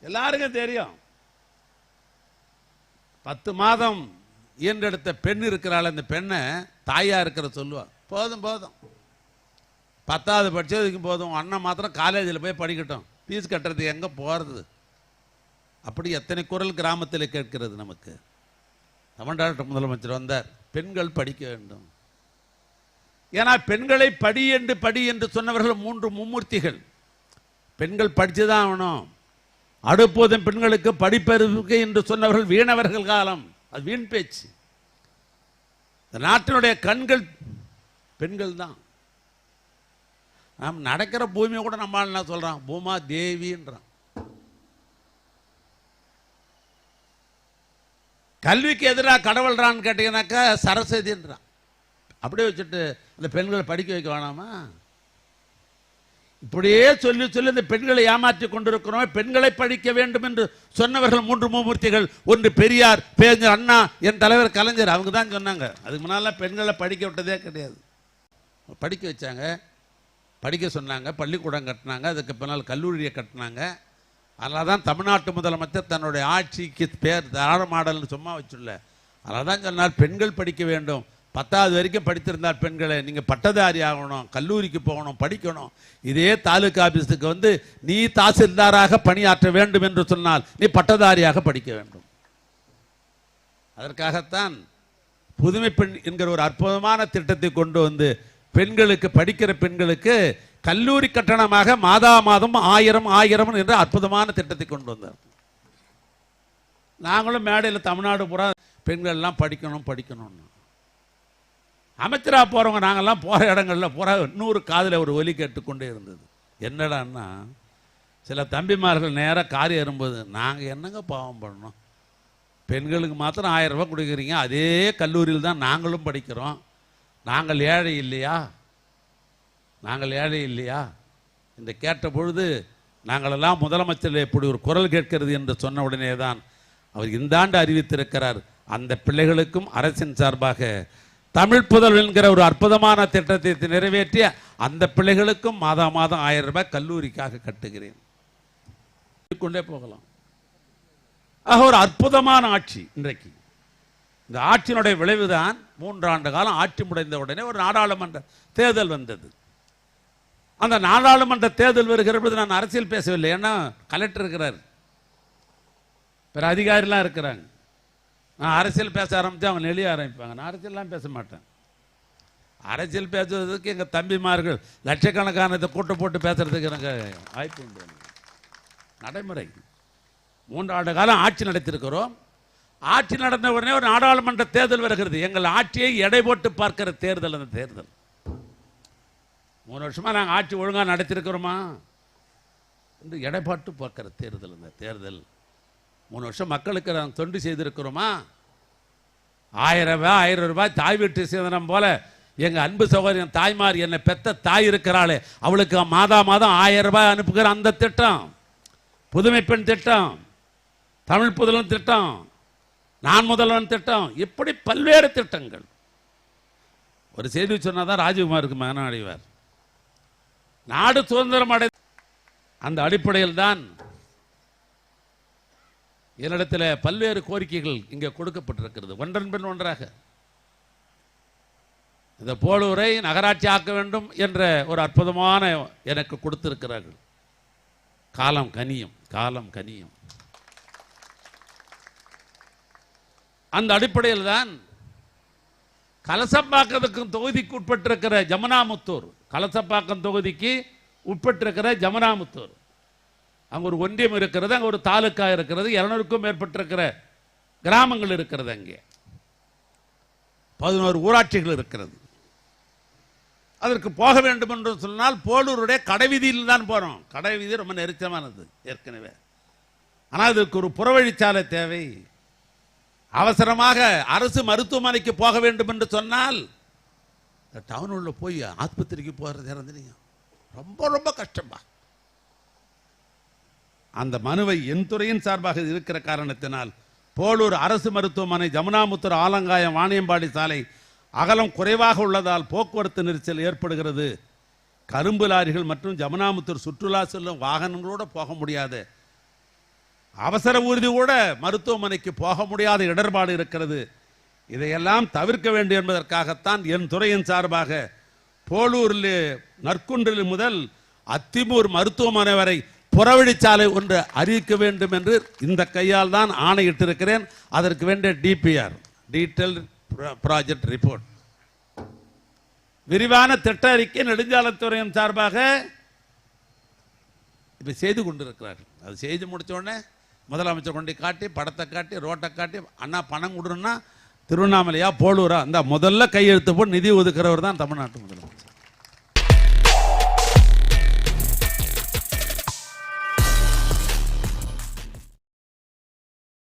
எல்லாருக்கும் தெரியும். பத்து மாதம் ஈன்றெடுத்த பெண் இருக்கிறாள். அந்த பெண்ணை தாயா இருக்கிற சொல்லுவாள் போதும் போதும். பத்தாவது படித்ததுக்கும் போதும். அண்ணன் மாத்திரம் காலேஜில் போய் படிக்கட்டும். ஃபீஸ் கட்டுறதுக்கு எங்கே போகிறது அப்படி எத்தனை குரல் கிராமத்தில் கேட்கிறது நமக்கு? தமிழ்நாட்டு முதலமைச்சர் வந்தார். பெண்கள் படிக்க வேண்டும். ஏன்னா பெண்களை படி என்று படி என்று சொன்னவர்கள் மூன்று மும்மூர்த்திகள். பெண்கள் படிச்சுதான் ஆகணும். அடுப்போதும் பெண்களுக்கு படிப்பறிவுக்கு என்று சொன்னவர்கள் வீணவர்கள் காலம். அது வீண் பேச்சு. இந்த நாட்டினுடைய கண்கள் பெண்கள் தான். நாம் நடக்கிற பூமியை கூட நம்ம என்ன சொல்றான்? பூமா தேவின்றான். கல்விக்கு எதிராக கடவுள்றான்னு கேட்டீங்கன்னாக்கா சரஸ்வதின்றான். அப்படியே வச்சுட்டு அந்த பெண்களை படிக்க வைக்க வேணாமா? இப்படியே சொல்லி சொல்லி இந்த பெண்களை ஏமாற்றி கொண்டிருக்கிறோம் பெண்களை படிக்க வேண்டும் என்று சொன்னவர்கள் மூன்று மூமூர்த்திகள் ஒன்று பெரியார் பேஞ்சர் அண்ணா என் தலைவர் கலைஞர். அவங்க தான் சொன்னாங்க. அதுக்கு முன்னால் பெண்களை படிக்க விட்டதே கிடையாது. படிக்க வச்சாங்க. படிக்க சொன்னாங்க. பள்ளிக்கூடம் கட்டினாங்க. அதுக்கு பின்னால் கல்லூரியை கட்டினாங்க. அதனால தான் தமிழ்நாட்டு முதலமைச்சர் தன்னுடைய ஆட்சிக்கு பேர் தாராள மாடல்னு சும்மா வச்சுள்ள அதனால தான் சொன்னார் பெண்கள் படிக்க வேண்டும். பத்தாவது வரைக்கும் படித்திருந்தால் பெண்களை. நீங்கள் பட்டதாரி ஆகணும் கல்லூரிக்கு போகணும் படிக்கணும். இதே தாலுகா ஆஃபீஸுக்கு வந்து நீ தாசில்தாராக பணியாற்ற வேண்டும் என்று சொன்னால் நீ பட்டதாரியாக படிக்க வேண்டும். அதற்காகத்தான் புதுமை பெண் என்கிற ஒரு அற்புதமான திட்டத்தை கொண்டு வந்து பெண்களுக்கு படிக்கிற பெண்களுக்கு கல்லூரி கட்டணமாக மாதா மாதம் ஆயிரம் ஆயிரம் என்ற அற்புதமான திட்டத்தை கொண்டு வந்தார். நாங்களும் மேடையில் தமிழ்நாடு பூரா பெண்கள் எல்லாம் படிக்கணும் படிக்கணும்னு. அமைச்சராக போகிறவங்க நாங்கள்லாம் போகிற இடங்களில் பூரா இன்னொரு காதில் ஒரு ஒலி கேட்டுக்கொண்டே இருந்தது. என்னடான்னா சில தம்பிமார்கள் நேராக காரி எறும்போது நாங்கள் என்னங்க பாவம் பண்ணோம்? பெண்களுக்கு மாத்திரம் ஆயிரம் ரூபாய் கொடுக்குறீங்க. அதே கல்லூரியில் தான் நாங்களும் படிக்கிறோம். நாங்கள் ஏழை இல்லையா? நாங்கள் ஏழை இல்லையா? இந்த கேட்ட பொழுது நாங்களெல்லாம் முதலமைச்சர் இப்படி ஒரு குரல் கேட்கிறது என்று சொன்ன உடனே தான் அவர் இந்த ஆண்டு அறிவித்திருக்கிறார். அந்த பிள்ளைகளுக்கும் அரசின் சார்பாக தமிழ் புதல் என்கிற ஒரு அற்புதமான திட்டத்தை நிறைவேற்றிய அந்த பிள்ளைகளுக்கும் மாதா மாதம் ஆயிரம் ரூபாய் கல்லூரிக்காக கட்டுகிறேன். கொண்டே போகலாம். ஆக ஒரு அற்புதமான ஆட்சி இன்றைக்கு. இந்த ஆட்சியினுடைய விளைவுதான் மூன்றாண்டு காலம் ஆட்சி முடிந்த உடனே ஒரு நாடாளுமன்ற தேர்தல் வந்தது. அந்த நாடாளுமன்ற தேர்தல் வருகிற பொழுது நான் அரசியல் பேசவில்லை. ஏன்னா கலெக்டர் இருக்கிறார். பிற அதிகாரிலாம் இருக்கிறாங்க. நான் அரசியல் பேச ஆரம்பித்து அவங்க நெளிய ஆரம்பிப்பாங்க. நான் அரசியல்லாம் பேச மாட்டேன். அரசியல் பேசுவதற்கு எங்கள் தம்பிமார்கள் லட்சக்கணக்கானதை கூட்டம் போட்டு பேசுறதுக்கு எனக்கு வாய்ப்பு உண்டு நடைமுறை. மூன்றாண்டு காலம் ஆட்சி நடத்திருக்கிறோம். ஆட்சி நடந்த உடனே ஒரு நாடாளுமன்ற தேர்தல் வருகிறது. எங்கள் ஆட்சியை எடை போட்டு பார்க்கிற தேர்தல் அந்த தேர்தல். மூணு வருஷமாக நாங்கள் ஆட்சி ஒழுங்காக நடத்திருக்கிறோமா? என்று எடைப்பாட்டு பார்க்கிற தேர்தல் இந்த தேர்தல். மூணு வருஷம் மக்களுக்கு நான் தொண்டு செய்திருக்கிறோமா? ஆயிரம் ரூபாய் ஆயிரம் ரூபாய் தாய் வீட்டு சேதனம் போல எங்கள் அன்பு சகோதரன் தாய்மார் என்னை பெத்த தாய் இருக்கிறாளே அவளுக்கு மாதா மாதம் ஆயிரம் ரூபாய் அனுப்புகிற அந்த திட்டம் புதுமை பெண் திட்டம் தமிழ் புதலன் திட்டம் நான் முதல்வன் திட்டம் இப்படி பல்வேறு திட்டங்கள். ஒரு செய்தி சொன்னாதான் ராஜீவ்குமாருக்கு மகனம் அடைவார். நாடு சுதந்திரம் அடை அந்த அடிப்படையில் தான் என்னிடத்தில் பல்வேறு கோரிக்கைகள் இங்கே கொடுக்கப்பட்டிருக்கிறது. ஒன்றன் பின் ஒன்றாக. இந்த போலூரை நகராட்சி ஆக்க வேண்டும் என்ற ஒரு அற்புதமான எனக்கு கொடுத்திருக்கிறார்கள். காலம் கனியும் காலம் கனியும். அந்த அடிப்படையில் தான் கலசம்பாக்கத்துக்கும் தொகுதிக்கு உட்பட்டிருக்கிற ஜமுனாமுத்தூர் கலசப்பாக்கம் தொகுதிக்கு உட்பட்டிருக்கிற ஜமுனாமுத்தூர் அங்க ஒரு ஒன்றியம் இருக்கிறது அங்க ஒரு தாலுக்கா இருக்கிறது இருநூறுக்கும் மேற்பட்டிருக்கிற கிராமங்கள் இருக்கிறது அங்கே. பதினோரு ஊராட்சிகள் இருக்கிறது. அதற்கு போக வேண்டும் என்று சொன்னால் போலூருடைய கடைவீதியில் தான் போறோம். கடைவீதி ரொம்ப நெருக்கமானது ஏற்கனவே. ஆனால் இதற்கு ஒரு புறவழிச்சாலை தேவை. அவசரமாக அரசு மருத்துவமனைக்கு போக வேண்டும் என்று சொன்னால் டவுன் உள்ள போய் ஆஸ்பத்திரிக்கு போகிறது இறந்துனீங்க ரொம்ப ரொம்ப கஷ்டமா. அந்த மனுவை என் துறையின் சார்பாக இருக்கிற காரணத்தினால் போலூர் அரசு மருத்துவமனை ஜமுனாமுத்தூர் ஆலங்காயம் வாணியம்பாடி சாலை அகலம் குறைவாக உள்ளதால் போக்குவரத்து நெரிசல் ஏற்படுகிறது. கரும்பு லாரிகள் மற்றும் ஜமுனாமுத்தூர் சுற்றுலா செல்லும் வாகனங்களோட போக முடியாது. அவசர ஊர்தி கூட மருத்துவமனைக்கு போக முடியாத இடர்பாடு இருக்கிறது. இதையெல்லாம் தவிர்க்க வேண்டும் என்பதற்காகத்தான் என் துறையின் சார்பாக போலூரில் நற்குன்றில் முதல் அத்திமூர் மருத்துவமனை வரை புறவழிச்சாலை ஒன்று அறிவிக்க வேண்டும் என்று இந்த கையால் தான் ஆணையிட்டிருக்கிறேன் அதற்கு வேண்டிய டிபிஆர் டீட்டெயில் ப்ராஜெக்ட் ரிப்போர்ட் விரிவான திட்ட அறிக்கை நெடுஞ்சாலைத்துறையின் சார்பாக இப்போ செய்து கொண்டிருக்கிறார்கள். அது செய்து முடிச்ச உடனே முதலமைச்சர் கொண்டு காட்டி படத்தை காட்டி ரோட்டை காட்டி அண்ணா பணம் கொடுன்னா திருவண்ணாமலையா போலூரா? இந்த முதல்ல கையெழுத்து போட்டு நிதி ஒதுக்குறவர் தான் தமிழ்நாட்டு முதலமைச்சர்